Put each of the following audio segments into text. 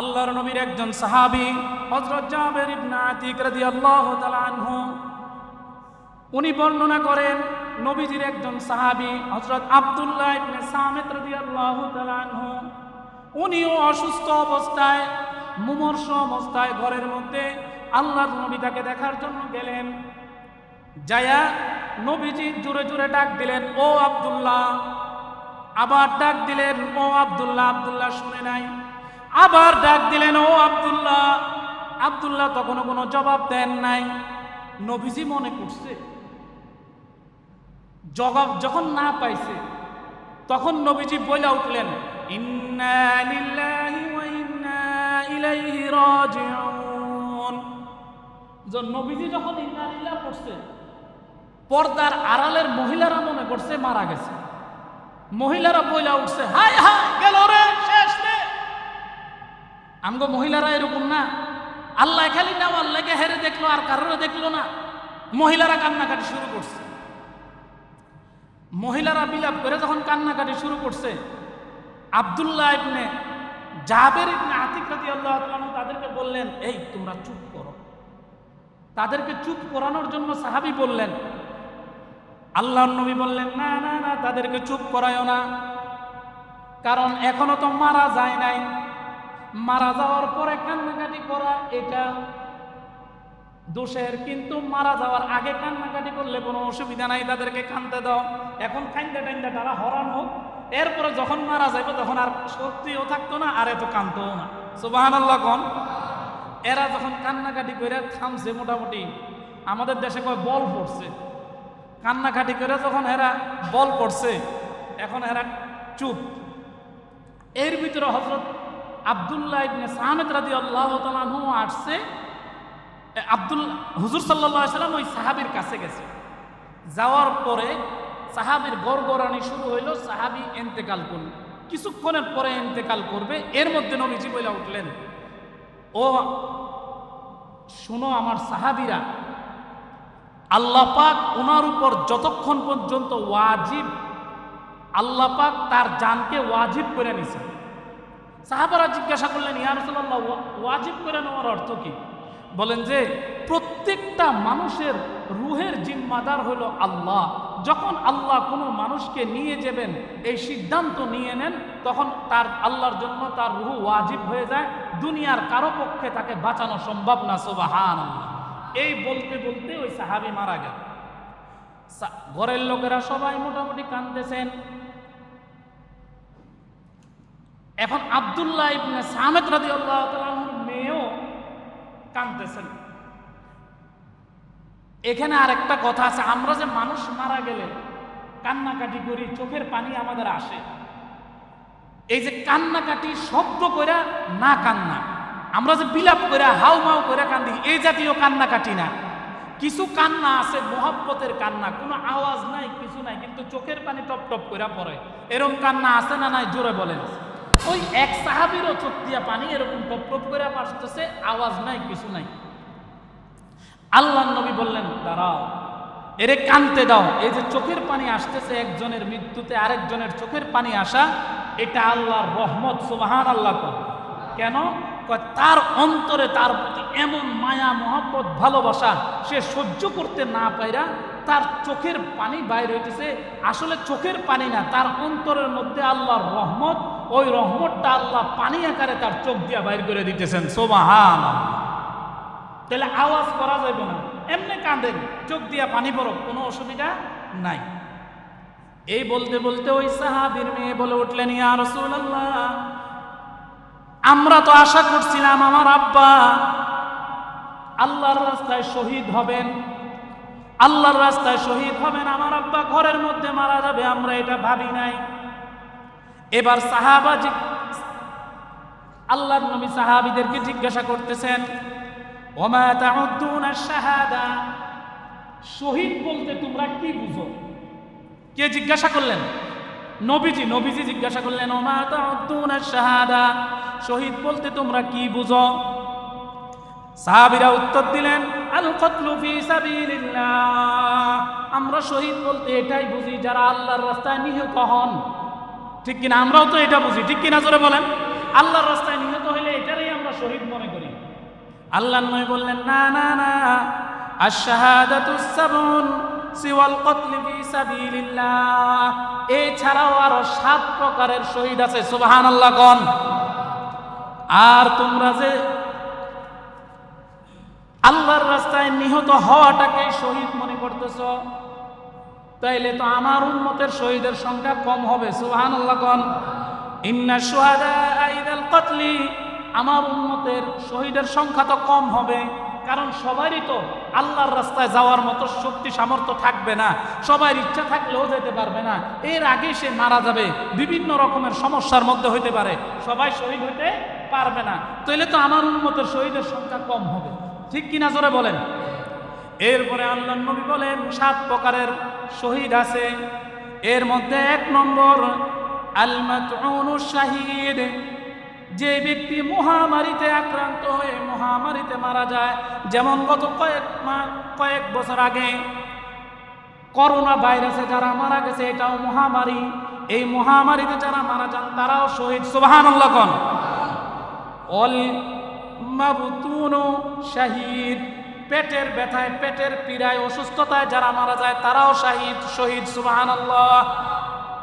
আল্লাহর নবীর একজন সাহাবী হজরত জাবের ইবনে আতিক রাদিয়াল্লাহু তাআলা আনহু, উনি বর্ণনা করেন, নবীজির একজন সাহাবী হজরত আব্দুল্লাহ ইবনে সামিত রাদিয়াল্লাহু তাআলা আনহু, উনিও অসুস্থ অবস্থায়, মুমর্ষ অবস্থায় ঘরের মধ্যে আল্লাহর নবী তাকে দেখার জন্য গেলেন। যায়া নবীজি জোরে জোরে ডাক দিলেন, ও আব্দুল্লাহ। আবার ডাক দিলেন, ও আব্দুল্লাহ আব্দুল্লাহ শুনে নাই। আবার ডাক দিলেন, ও আবদুল্লাহ। আব্দুল্লাহ তখনও কোনো জবাব দেন নাই। নবীজি মনে করছে, জবাব যখন না পাইছে, তখন নবীজি বইলা উঠলেন নবীজি যখন ইন্না লিল্লাহ পড়ছে, পর্দার আড়ালের মহিলারা মনে করছে মারা গেছে। মহিলারা বইলা উঠছে হাই হাই গেল রে! আমগো মহিলারা এরকম না। আল্লাহ খালি নেওয়ার আল্লাহকে হেরে দেখল, আর কারোর দেখল না। মহিলারা কান্নাকাটি শুরু করছে। মহিলারা বিলাপ করে যখন কান্নাকাটি শুরু করছে, আব্দুল্লাহ ইবনে জাবের ইবনে আতিক রাদিয়াল্লাহু তাআলা তাদেরকে বললেন, এই, তোমরা চুপ করো। তাদেরকে চুপ করানোর জন্য সাহাবী বললেন, আল্লাহর নবী বললেন, না না না, তাদেরকে চুপ করায়ও না। কারণ এখনও তো মারা যায় নাই। মারা যাওয়ার পরে কান্নাকাটি করা এটা দোষের, কিন্তু মারা যাওয়ার আগে কান্নাকাটি করলে কোনো অসুবিধা নাই, তাদেরকে কানতে দাও। এখন কান্দা টান্দা তারা হরান হোক, এরপরে যখন মারা যাবে তখন আর শক্তিও থাকতো না, আর এত কানতেও না। সুবাহান এরা যখন কান্নাকাটি করে থামছে মোটামুটি, আমাদের দেশে কয় বল পড়ছে। কান্নাকাটি করে যখন এরা বল পড়ছে, এখন এরা চুপ। এর ভিতরে হজরত আবদুল্লাহ ইবনে সাহামেদ রাদি আল্লাহ তালু আসছে। আব্দুল, হুজুর সাল্লাহ সাল্লাম ওই সাহাবির কাছে গেছে। যাওয়ার পরে সাহাবির গড়গড়ানি শুরু হইল, সাহাবি এন্তেকাল করল কিছুক্ষণের পরে এন্তেকাল করবে। এর মধ্যে নবীজি বইলা উঠলেন, ও, শুনো আমার সাহাবিরা, আল্লাহ পাক ওনার উপর যতক্ষণ পর্যন্ত ওয়াজিব, আল্লাহ পাক তার জানকে ওয়াজিব করে নিছে সাহাবারা জিজ্ঞাসা করলেন, ইয়া রাসূলুল্লাহ, ওয়া- ওয়াজিব করে নেওয়ার অর্থ কি? বলেন যে, প্রত্যেকটা মানুষের রুহের জিম্মাদার হলো আল্লাহ। যখন আল্লাহ কোনো মানুষকে নিয়ে যাবেন, এই সিদ্ধান্ত নিয়ে নেন, তখন তার, আল্লাহর জন্য তার রুহু ওয়াজিব হয়ে যায়। দুনিয়ার কারও পক্ষে তাকে বাঁচানো সম্ভব না সোবাহান এই বলতে বলতে ওই সাহাবি মারা গেল। ঘরের লোকেরা সবাই মোটামুটি কান্দতেছেন এখন আব্দুল্লাহ ইবনে সামেদ রাদিয়াল্লাহু তাআলার মেয়েও কাঁদতেছেন। এখানে আরেকটা কথা আছে, আমরা যে মানুষ মারা গেলে কান্নাকাটি করি, চোখের পানি আমাদের আসে। এই যে কান্নাকাটি শব্দ করে না কান্না, আমরা যে বিলাপ করে হাউ মাউ করে কান্দি এই জাতীয় কান্নাকাটি না। কিছু কান্না আছে, মহব্বতের কান্না, কোনো আওয়াজ নাই, কিছু নাই, কিন্তু চোখের পানি টপ টপ করে পড়ে। এরকম কান্না আছে না নাই? জোরে বলেন। ওই এক সাহাবিরও চোখ দিয়া পানি এরকম টপ টপ করে আসতেছে আওয়াজ নাই, কিছু নাই। আল্লাহ নবী বললেন, দাঁড়াও, এরে কানতে দাও। এই যে চোখের পানি আসতেছে, একজনের মৃত্যুতে আরেকজনের চোখের পানি আসা, এটা আল্লাহর রহমত সুবাহান আল্লাহ কেন? তার অন্তরে তার প্রতি এমন মায়া, মহব্বত, ভালোবাসা, সে সহ্য করতে না পাইরা তার চোখের পানি বাইর হইতেছে। আসলে চোখের পানি না, তার অন্তরের মধ্যে আল্লাহর রহমত ওই রহমতটা আল্লাহ পানি আকারে তার চোখ দিয়া বাইর করে দিতেছেন সোমাহান তাহলে আওয়াজ করা যাবে না। এমনি কাঁদেন, চোখ দিয়া পানি পড়ক, কোনো অসুবিধা নাই। এই বলতে বলতে ওই সাহাবির মেয়ে বলে উঠলেন, ইয়া রাসূলুল্লাহ, আমরা তো আশা করছিলাম আমার আব্বা আল্লাহর রাস্তায় শহীদ হবেন। আল্লাহর রাস্তায় শহীদ হবেন, আমার আব্বা ঘরের মধ্যে মারা যাবে, আমরা এটা ভাবি নাই। এবার সাহাবা আল্লাহর নবী সাহাবীদেরকে জিজ্ঞাসা করতেছেন শাহাদা? শহীদ বলতে তোমরা কি বুঝো? কে জিজ্ঞাসা করলেন? নবীজি নবীজি জিজ্ঞাসা করলেন শাহাদা? শহীদ বলতে তোমরা কি বুঝো? সাহাবিরা উত্তর দিলেন আমরা শহীদ বলতে এটাই বুঝি, যারা আল্লাহর রাস্তায় নিহত হন। ঠিক কিনা আমরাও তো এটা বুঝি। ঠিক কিনা জোরে বলেন? আল্লাহর রাস্তায় নিহত হইলে এটারই আমরা শহীদ মনে করি। আল্লাহ নয় বললেন, না না না। এছাড়াও আরও সাত প্রকারের শহীদ আছে। সুবহানাল্লাহ, কোন। আর তোমরা যে আল্লাহর রাস্তায় নিহত হওয়াটাকে শহীদ মনে করতেছ তাইলে তো আমার উন্মতের শহীদের সংখ্যা কম হবে সুহান আল্লাহ কন। ইন্না কতলি, আমার উন্মতের শহীদের সংখ্যা তো কম হবে, কারণ সবারই তো আল্লাহর রাস্তায় যাওয়ার মতো শক্তি সামর্থ্য থাকবে না, সবার ইচ্ছা থাকলেও যেতে পারবে না। এর আগে সে মারা যাবে, বিভিন্ন রকমের সমস্যার মধ্যে হইতে পারে, সবাই শহীদ হইতে পারবে না। তাইলে তো আমার উন্মতের শহীদের সংখ্যা কম হবে। ঠিক কিনা জোরে বলেন? এরপরে আল্লাহ নবী বলেন, সাত প্রকারের শহীদ আছে। এর মধ্যে এক নম্বর, আলমাতউনু শাহিদ। যে ব্যক্তি মহামারীতে আক্রান্ত হয়ে মহামারীতে মারা যায়, যেমন গত কয়েক মা- কয়েক বছর আগে করোনা ভাইরাসে যারা মারা গেছে, এটাও মহামারী। এই মহামারীতে যারা মারা যান, তারাও শহীদ। সুবহানাল্লাহ কোন? অল মাবতুনু শাহিদ। পেটের ব্যথায়, পেটের পীড়ায়, অসুস্থতায় যারা মারা যায়, তারাও শাহিদ, শহীদ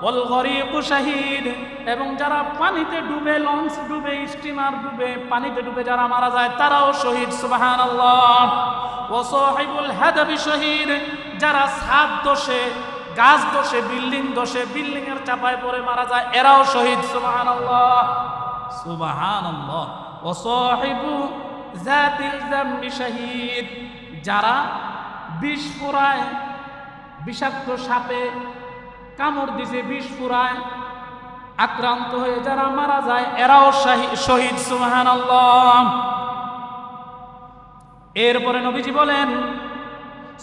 ওয়াল গরিকু শাহিদ। এবং যারা পানিতে ডুবে লঞ্চ ডুবে, স্টিমার ডুবে, পানিতে ডুবে যারা মারা যায়, তারাও শহীদ, সুবহানাল্লাহ। ও সাহিবুল হাদাবি শহীদ। যারা সাত দোষে গাছ দোষে বিল্ডিং দোষে বিল্ডিং এর চাপায় পড়ে মারা যায়, এরাও শহীদ, সুবহানাল্লাহ। সুবহানাল্লাহ। ও সাহিবু যারা বিষ ফুরায়, বিষাক্ত সাপে কামড় দিছে বিষ ফুরায়, আক্রান্ত হয়ে যারা মারা যায়, এরাও শাহি- শহীদ, সুবহানাল্লাহ। এরপরে নবীজি বলেন,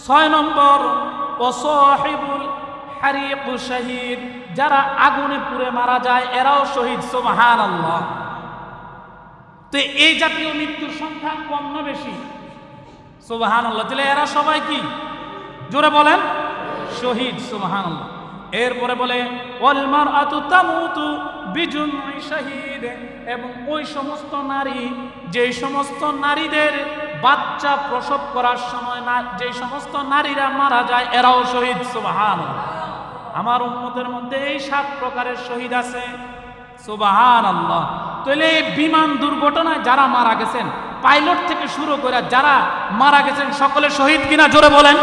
ছয় নম্বর শহীদ, যারা আগুনে পুড়ে মারা যায়, এরাও শহীদ সুবহান আল্লাহ তো এই জাতীয় মৃত্যুর সংখ্যা কম না বেশি? সোবাহান আল্লাহ তাহলে এরা সবাই কি? জোরে বলেন। শহীদ সুবহান এরপরে বলে ওয়ালমার আতু তামুতু বিজুন শহীদ। এবং ওই সমস্ত নারী, যেই সমস্ত নারীদের বাচ্চা প্রসব করার সময় না, যেই সমস্ত নারীরা মারা যায়, এরাও শহীদ সুবহান আমার উন্মতের মধ্যে এই সাত প্রকারের শহীদ আছে সুবাহান আল্লাহ তাহলে এই বিমান দুর্ঘটনায় যারা মারা গেছেন, পাইলট থেকে শুরু করে যারা মারা গেছেন, সকলে শহীদ কিনা জোরে বলেন?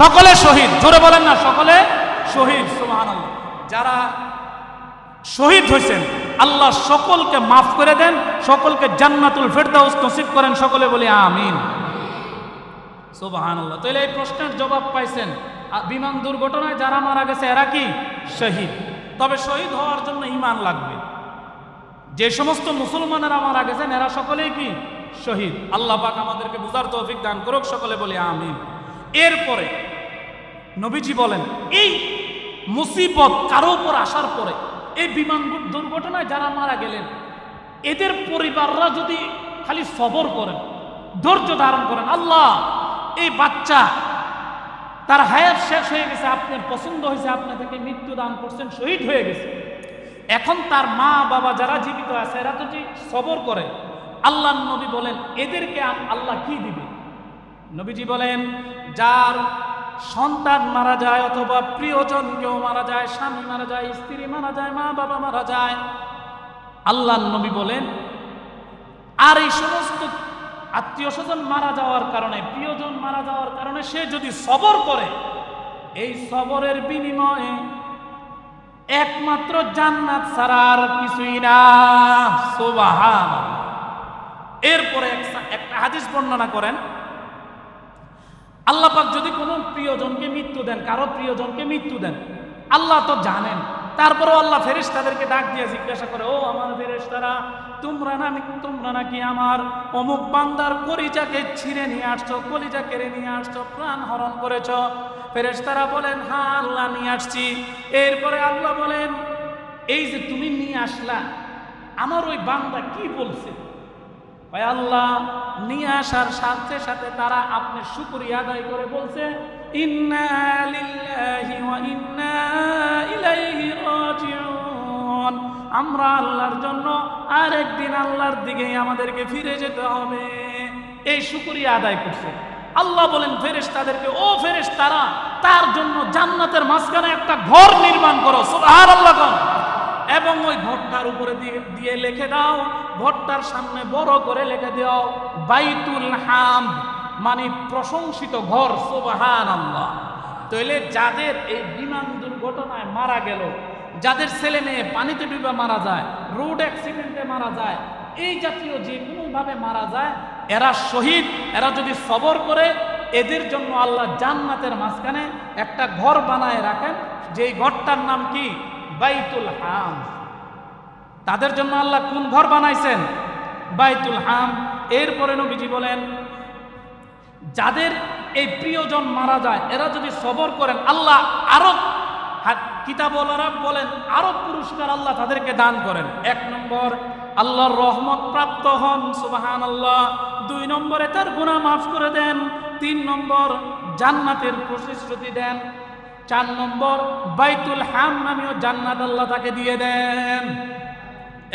সকলে শহীদ, জোরে বলেন না, সকলে শহীদ আল্লাহ যারা শহীদ হয়েছেন, আল্লাহ সকলকে মাফ করে দেন, সকলকে জান্নাতুল ফেরদাউস নসিব করেন, সকলে বলি আমিন। সুবাহান তাহলে এই প্রশ্নের জবাব পাইছেন বিমান দুর্ঘটনায় যারা মারা গেছে, এরা কি? শহীদ। তবে শহীদ হওয়ার জন্য ইমান লাগবে। যে সমস্ত মুসলমানেরা মারা গেছেন, এরা সকলেই কি? শহীদ। আল্লাহ পাক আমাদেরকে বুঝার তৌফিক দান করুক, সকলে বলি আমিন। এরপরে নবীজি বলেন, এই মুসিবত কারও উপর আসার পরে, এই বিমান দুর্ঘটনায় যারা মারা গেলেন, এদের পরিবাররা যদি খালি সবর করেন, ধৈর্য ধারণ করেন, আল্লাহ, এই বাচ্চা, তার হায়াত শেষ হয়ে গেছে, আপনার পছন্দ হয়েছে আপনি থেকে মৃত্যু দান করছেন, শহীদ হয়ে গেছে। এখন তার মা বাবা যারা জীবিত আছে, এরা তো যে সবর করে। আল্লাহ নবী বলেন, এদেরকে আল্লাহ কি দিবে? নবীজি বলেন, যার সন্তান মারা যায় অথবা প্রিয়জন কেউ মারা যায়, স্বামী মারা যায়, স্ত্রী মারা যায়, মা বাবা মারা যায়, আল্লাহ নবী বলেন, আর এই সমস্ত আত্মীয় স্বজন মারা যাওয়ার কারণে, প্রিয়জন মারা যাওয়ার কারণে সে যদি সবর করে, এই সবরের বিনিময়ে একমাত্র জান্নাত ছাড়া আর কিছুই না। সুবহান এরপরে একটা হাদিস বর্ণনা করেন। আল্লাহ পাক যদি কোনো প্রিয়জনকে মৃত্যু দেন, কারও প্রিয়জনকে মৃত্যু দেন, আল্লাহ তো জানেন। তারপরেও আল্লাহ ফেরেশতাদেরকে ডাক দিয়ে জিজ্ঞাসা করে, ও আমার ফেরেশতারা, তোমরা না তোমরা নাকি আমার অমুক বান্দার কলিজাকে ছিঁড়ে নিয়ে আসছো, কলিজা কেড়ে নিয়ে আসছো, প্রাণ হরণ করেছ? ফেরেশতারা বলেন হ্যাঁ আল্লাহ নিয়ে আসছি। এরপরে আল্লাহ বলেন, এই যে তুমি নিয়ে আসলা, আমার ওই বান্দা কি বলছে? ভাই আল্লাহ, নিয়ে আসার সাথে সাথে তারা আপনি শুকরিয়া আদায় করে বলছে আমরা আল্লাহর জন্য আরেকদিন আল্লাহর দিকেই আমাদেরকে ফিরে যেতে হবে। এই শুকরিয়া আদায় করছে। আল্লাহ বলেন ফেরেশ তাদেরকে ও ফেরেশ তারা তার জন্য জান্নাতের মাঝখানে একটা ঘর নির্মাণ করো, সুবহানাল্লাহ কোন এবং ওই ঘরটার উপরে দিয়ে দিয়ে লিখে দাও, ঘরটার সামনে বড় করে লিখে দাও, বাইতুল হাম মানে প্রশংসিত ঘর সুবহান আল্লাহ তাহলে যাদের এই বিমান দুর্ঘটনায় মারা গেল, যাদের ছেলে মেয়ে পানিতে ডুবে মারা যায়, রোড অ্যাক্সিডেন্টে মারা যায়, এই জাতীয় যে কোনোভাবে মারা যায় এরা শহীদ, এরা যদি সবর করে, এদের জন্য আল্লাহ জান্নাতের মাঝখানে একটা ঘর বানায় রাখেন, যেই ঘরটার নাম কি? বাইতুল হাম। তাদের জন্য আল্লাহ কোন ঘর বানাইছেন? বাইতুল হাম। এরপরে নবীজি বলেন, যাদের এই প্রিয়জন মারা যায়, এরা যদি সবর করেন, আল্লাহ আরও কিতাবলারা বলেন, আরও পুরস্কার আল্লাহ তাদেরকে দান করেন। এক নম্বর আল্লাহর রহমত প্রাপ্ত হন সুবাহান আল্লাহ দুই নম্বরে তার গুণা মাফ করে দেন, তিন নম্বর জান্নাতের প্রতিশ্রুতি দেন, চার নম্বর বাইতুল হাম নামীয় জান্নাত আল্লাহ তাকে দিয়ে দেন।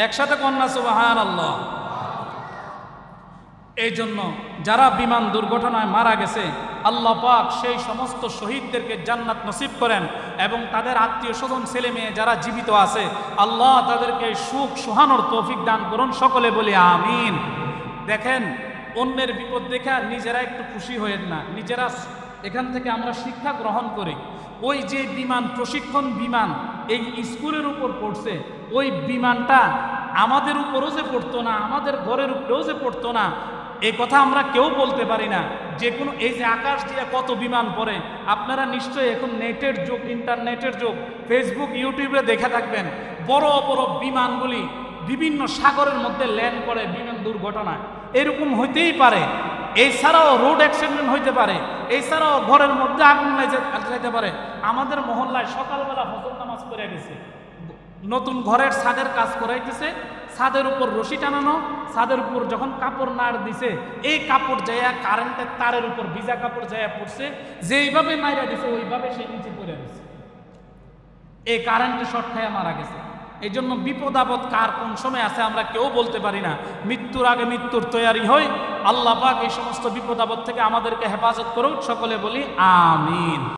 একসাথে কন্যা সুবাহান আল্লাহ এই জন্য যারা বিমান দুর্ঘটনায় মারা গেছে, আল্লাহ পাক সেই সমস্ত শহীদদেরকে জান্নাত নসিব করেন এবং তাদের আত্মীয় স্বজন, ছেলে মেয়ে যারা জীবিত আছে, আল্লাহ তাদেরকে সুখ সুহানোর তৌফিক দান করুন সকলে বলি আমিন। দেখেন, অন্যের বিপদ দেখে নিজেরা একটু খুশি হয়েন না। নিজেরা এখান থেকে আমরা শিক্ষা গ্রহণ করি, ওই যে বিমান, প্রশিক্ষণ বিমান এই স্কুলের উপর পড়ছে, ওই বিমানটা আমাদের উপরও যে পড়তো না, আমাদের ঘরের উপরেও যে পড়তো না এই কথা আমরা কেউ বলতে পারি না। যে কোনো এই যে আকাশ দিয়ে কত বিমান পড়ে, আপনারা নিশ্চয়ই এখন নেটের যুগ, ইন্টারনেটের যুগ। ফেসবুক ইউটিউবে দেখে থাকবেন, বড় বড় বিমানগুলি বিভিন্ন সাগরের মধ্যে ল্যান্ড করে বিমান দুর্ঘটনা। এরকম হইতেই পারে। এছাড়াও রোড অ্যাক্সিডেন্ট হইতে পারে। এছাড়াও ঘরের মধ্যে আগুন যেতে পারে। আমাদের মহল্লায় সকালবেলা ফজর নামাজ করে গেছে। নতুন ঘরের ছাদের কাজ করাইতেছে। ছাদের উপর রশি টানানো, ছাদের উপর যখন কাপড় নাড় দিছে, এই কাপড় যাইয়া কারেন্টের তারের উপর, ভিজা কাপড় যাইয়া পড়ছে, যেইভাবে মাইরা দিছে, ওইভাবে সে নিচে পড়ে গেছে এই কারেন্টে শর্ট খাইয়া মারা গেছে। এই জন্য বিপদ আপদ কার কোন সময় আছে আমরা কেউ বলতে পারি না। মৃত্যুর আগে মৃত্যুর তৈয়ারি হই। আল্লাহ পাক এই সমস্ত বিপদ আপদ থেকে আমাদেরকে হেফাজত করুক। সকলে বলি, আমিন।